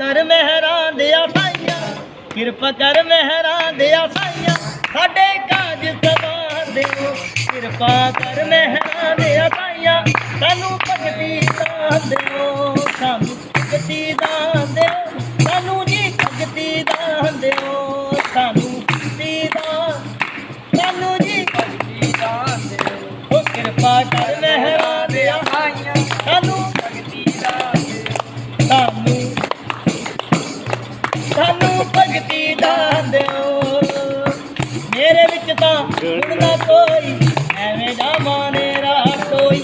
ਕਰ ਮਹਿਰਾਂ ਦੇ ਸਾਈਆਂ ਕਿਰਪਾ ਕਰ ਮਹਿਰਾਂ ਦੇ ਸਾਈਆਂ ਸਾਡੇ ਕਾਜ ਸਵਾ ਦਿਓ ਕਿਰਪਾ ਕਰ ਮਹਿਰਾਂ ਦੇ ਸਾਈਆਂ ਸਾਨੂੰ ਭਗਤੀ ਦਾ ਦਿਓ ਸਾਨੂੰ ਭਗਤੀ ਦਾਨ ਸਾਨੂੰ ਭਗਤੀ ਦਾ ਦਿਓ। ਮੇਰੇ ਵਿੱਚ ਤਾਂ ਗੁਣ ਨਾ ਕੋਈ, ਐਵੇਂ ਦਾ ਮਾਨੇਰਾ ਕੋਈ,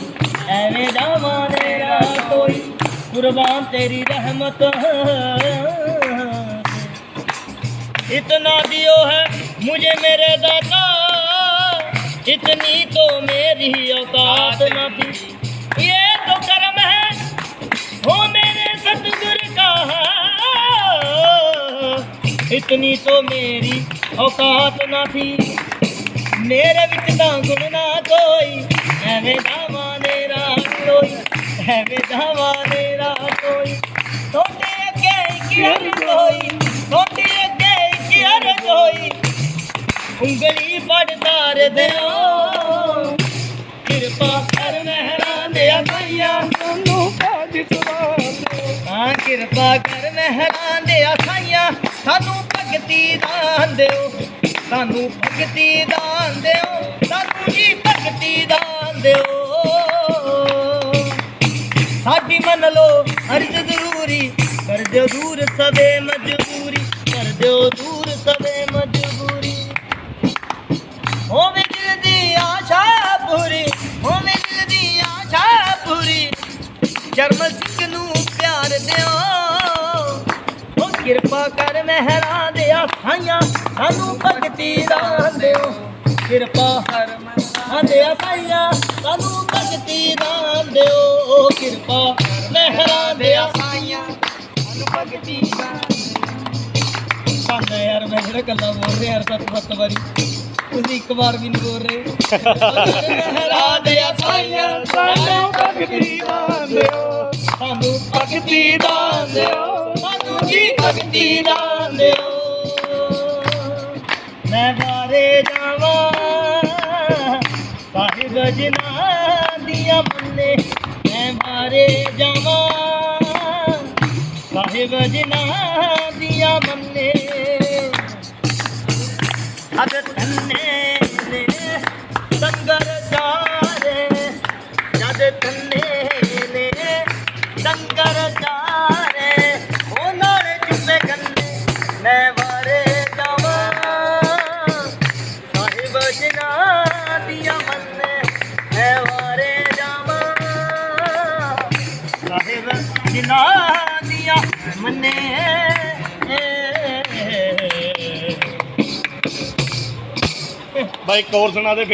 ਐਵੇਂ ਦਾ ਮਾਨੇਰਾ ਕੋਈ। ਕੁਰਬਾਨ ਤੇਰੀ ਰਹਿਮਤ। ਇਤਨਾ ਦਿਓ ਹੈ ਮੁਝੇ ਮੇਰੇ ਦਾਤਾ। ਇਤਨੀ ਤੋਂ ਮੇਰੀ ਔਕਾਤ ਨਾ ਥੀ। ਇਹ इतनी तो मेरी औकात न थी मेरे विच ਤਾਂ ਗੁਣ ਨਾ ਕੋਈ ਐਵੇਂ ਜਾਵਾਂ ਨੇਰਾ ਕੋਈ ਐਵੇਂ ਜਾਵਾਂ ਨੇਰਾ ਕੋਈ ਤੁਹਾਡੇ ਅੱਗੇ ਕੀ ਅਰਜ਼ ਹੋਈ ਤੁਹਾਡੇ ਅੱਗੇ ਕੀ ਅਰਜ਼ ਹੋਈ ਉਂਗਲੀ ਫੜ ਧਾਰ ਦਿਓ ਕਿਰਪਾ ਕਰ ਮਹਿਰਾਂ ਦੇ ਸਾਈਆਂ ਸਾਨੂੰ ਕਾਜ ਸਵਾ ਦਿਓ ਹਾਂ ਕਿਰਪਾ ਕਰ ਮਹਿਰਾਂ ਦੇ ਸਾਈਆਂ ਸਾਨੂੰ ਭਗਤੀ ਦਾਨ ਦਿਓ। ਸਾਨੂੰ ਭਗਤੀ ਦਾਨ ਦਿਓ। ਸਾਨੂੰ ਜੀ ਭਗਤੀ ਦਾਨ ਦਿਓ। ਸਾਡੀ ਮੰਨ ਲੋ ਅਰਜ਼ ਜ਼ਰੂਰੀ। ਕਰ ਦਿਓ ਦੂਰ ਸਵੇ ਮਜਬੂਰੀ। ਕਰ ਦਿਓ ਦੂਰ ਸਵੇ ਮਜਬੂਰੀ। ਹੋਵੇ ਦਿਲ ਦੀ ਆਸ਼ਾ ਪੂਰੀ। ਹੋਵੇ ਦਿਲ ਦੀ ਆਸ਼ਾ ਪੂਰੀ। ਜਰਮਲ ਕਿਰਪਾ ਕਰ ਮਹਿਰਾਂ ਦੇ ਸਾਈਆਂ ਸਾਨੂੰ ਭਗਤੀ ਦਾ ਦਿਓ। ਕਿਰਪਾ ਕਰ ਮਹਿਰਾਂ ਦੇ ਸਾਈਆਂ ਸਾਨੂੰ ਭਗਤੀ ਦਾ ਦਿਓ। ਕਿਰਪਾ ਮਹਿਰਾਂ ਦੇ ਸਾਈਆਂ ਸਾਨੂੰ ਭਗਤੀ ਦਾਨ ਸਾਨੂੰ ਯਾਰ, ਮੈਂ ਜਿਹੜਾ ਗੱਲਾਂ ਬੋਲ ਰਿਹਾ ਯਾਰ, ਸੱਤ ਸੱਤ ਵਾਰੀ। ਤੁਸੀਂ ਇੱਕ ਵਾਰ ਵੀ ਨਹੀਂ ਬੋਲ ਰਹੇ। ਮਹਿਰਾਂ ਦੇ ਸਾਈਆਂ ਸਾਨੂੰ ਭਗਤੀ ਦਾਨ ਦਿਓ। ਸਾਨੂੰ ਭਗਤੀ ਦਾ ਦਿਓ। ਜੀ ਭਗਤੀ ਦਾਨ ਦਿਓ। ਮੈਂ ਬਾਰੇ ਜਾਵਾਂ, ਸਾਹਿਬ ਜਨਾ ਦੀਆਂ ਮੰਨੇ, ਮੈਂ ਬਾਰੇ ਜਾਵਾਂ, ਸਾਹਿਬ ਜਨਾ ਦੀਆਂ ਮੰਨੇ। ਅਗ ਤੰਨੇ ਨੇ ਸੰਗਰ ਜਾਰੇ ਜਦ ਤੰਨੇ ਨੇ ਸੰਗਰ ਜਾਰੇ ਸਾਹਿਬ ਜਨਾ ਦੀਆਂ ਮੰਨੇ। ਬਾਈ ਕੌਰ ਸੁਣਾ ਦੇ